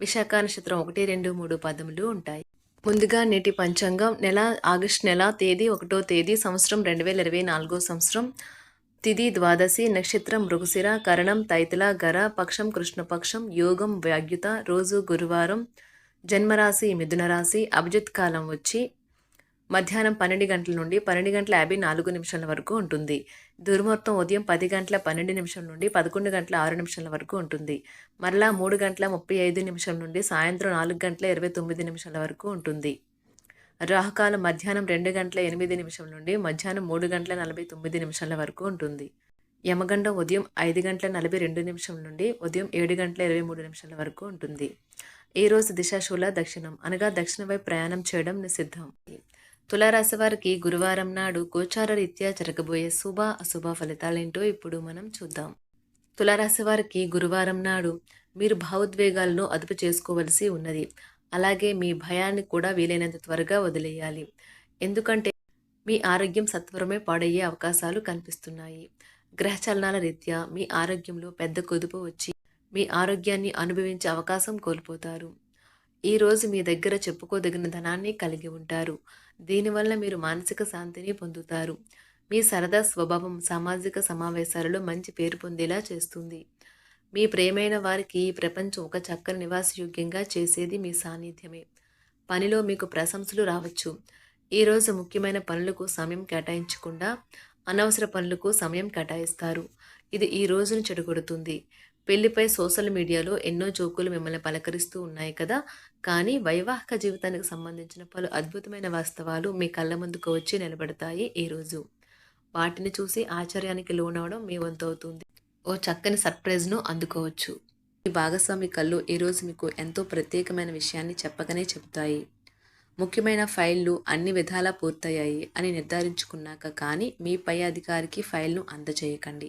విశాఖ నక్షత్రం ఒకటి రెండు మూడు పదములు ఉంటాయి. ముందుగా నేటి పంచాంగం నెల ఆగస్టు నెల తేదీ ఒకటో తేదీ సంవత్సరం రెండు వేల ఇరవై నాలుగో సంవత్సరం. తిది ద్వాదశి నక్షత్రం మృగశిర కరణం తైతల గర పక్షం కృష్ణపక్షం యోగం వ్యాగ్యుత రోజు గురువారం జన్మరాశి మిథునరాశి అభిజిత్ కాలం వచ్చి మధ్యాహ్నం పన్నెండు గంటల నుండి పన్నెండు గంటల యాభై నాలుగు నిమిషాల వరకు ఉంటుంది. దుర్ముహూర్తం ఉదయం పది గంటల పన్నెండు నిమిషాల నుండి పదకొండు గంటల ఆరు నిమిషాల వరకు ఉంటుంది. మరలా మూడు గంటల ముప్పై ఐదు నిమిషాల నుండి సాయంత్రం నాలుగు గంటల ఇరవై తొమ్మిది నిమిషాల వరకు ఉంటుంది. రాహుకాలం మధ్యాహ్నం రెండు గంటల ఎనిమిది నిమిషాల నుండి మధ్యాహ్నం మూడు గంటల నలభై తొమ్మిది నిమిషాల వరకు ఉంటుంది. యమగండం ఉదయం ఐదు గంటల నలభై రెండు నిమిషం నుండి ఉదయం ఏడు గంటల ఇరవై మూడు నిమిషాల వరకు ఉంటుంది. ఈ రోజు దిశాశూల దక్షిణం అనగా దక్షిణ వైపు ప్రయాణం చేయడం నిషిద్ధం. తులారాశి వారికి గురువారం నాడు గోచార రీత్యా జరగబోయే శుభ అశుభ ఫలితాలేంటో ఇప్పుడు మనం చూద్దాం. తులారాశి వారికి గురువారం నాడు మీరు భావోద్వేగాలను అదుపు చేసుకోవలసి ఉన్నది. అలాగే మీ భయాన్ని కూడా వీలైనంత త్వరగా వదిలేయాలి. ఎందుకంటే మీ ఆరోగ్యం సత్వరమే పాడయ్యే అవకాశాలు కనిపిస్తున్నాయి. గ్రహచలనాల రీత్యా మీ ఆరోగ్యంలో పెద్ద కుదుపు వచ్చి మీ ఆరోగ్యాన్ని అనుభవించే అవకాశం కోల్పోతారు. ఈరోజు మీ దగ్గర చెప్పుకోదగిన ధనాన్ని కలిగి ఉంటారు. దీనివల్ల మీరు మానసిక శాంతిని పొందుతారు. మీ సరదా స్వభావం సామాజిక సమావేశాలలో మంచి పేరు పొందేలా చేస్తుంది. మీ ప్రేమైన వారికి ఈ ప్రపంచం ఒక చక్కని నివాసయోగ్యంగా చేసేది మీ సాన్నిధ్యమే. పనిలో మీకు ప్రశంసలు రావచ్చు. ఈరోజు ముఖ్యమైన పనులకు సమయం కేటాయించకుండా అనవసర పనులకు సమయం కేటాయిస్తారు. ఇది ఈ రోజును చెడగొడుతుంది. పెళ్ళిపై సోషల్ మీడియాలో ఎన్నో జోకులు మిమ్మల్ని పలకరిస్తూ ఉన్నాయి కదా. కానీ వైవాహిక జీవితానికి సంబంధించిన పలు అద్భుతమైన వాస్తవాలు మీ కళ్ళ ముందుకు వచ్చి నిలబడతాయి ఈరోజు వాటిని చూసి ఆశ్చర్యానికి లోనవడం మీ వంతు అవుతుంది. ఓ చక్కని సర్ప్రైజ్ను అందుకోవచ్చు. మీ భాగస్వామి కళ్ళు ఈరోజు మీకు ఎంతో ప్రత్యేకమైన విషయాన్ని చెప్పకనే చెబుతాయి. ముఖ్యమైన ఫైళ్ళు అన్ని విధాలా పూర్తయ్యాయి అని నిర్ధారించుకున్నాక కానీ మీ పై అధికారికి ఫైల్ను అందజేయకండి.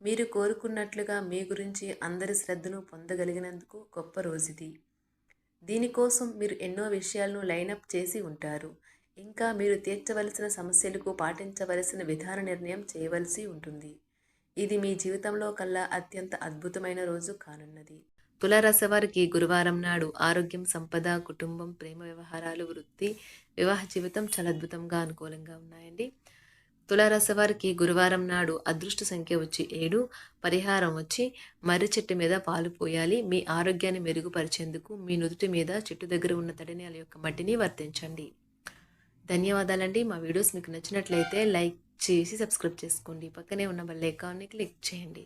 మీరు కోరుకున్నట్లుగా మీ గురించి అందరి శ్రద్ధను పొందగలిగినందుకు గొప్ప రోజుది. దీనికోసం మీరు ఎన్నో విషయాలను లైనప్ చేసి ఉంటారు. ఇంకా మీరు తీర్చవలసిన సమస్యలకు పాటించవలసిన విధాన నిర్ణయం చేయవలసి ఉంటుంది. ఇది మీ జీవితంలో కల్లా అత్యంత అద్భుతమైన రోజు కానున్నది. తులారాశి వారికి గురువారం నాడు ఆరోగ్యం సంపద కుటుంబం ప్రేమ వ్యవహారాలు వృత్తి వివాహ జీవితం చాలా అద్భుతంగా అనుకూలంగా ఉన్నాయండి. తులారాశి వారికి గురువారం నాడు అదృష్ట సంఖ్య వచ్చి ఏడు పరిహారం వచ్చి మర్రి చెట్టు మీద పాలు పోయాలి. మీ ఆరోగ్యాన్ని మెరుగుపరిచేందుకు మీ నుదుటి మీద చెట్టు దగ్గర ఉన్న తడినేల యొక్క మట్టిని వర్తించండి. ధన్యవాదాలండి. మా వీడియోస్ మీకు నచ్చినట్లయితే లైక్ చేసి సబ్స్క్రైబ్ చేసుకోండి. పక్కనే ఉన్న బెల్ ఐకాన్ని క్లిక్ చేయండి.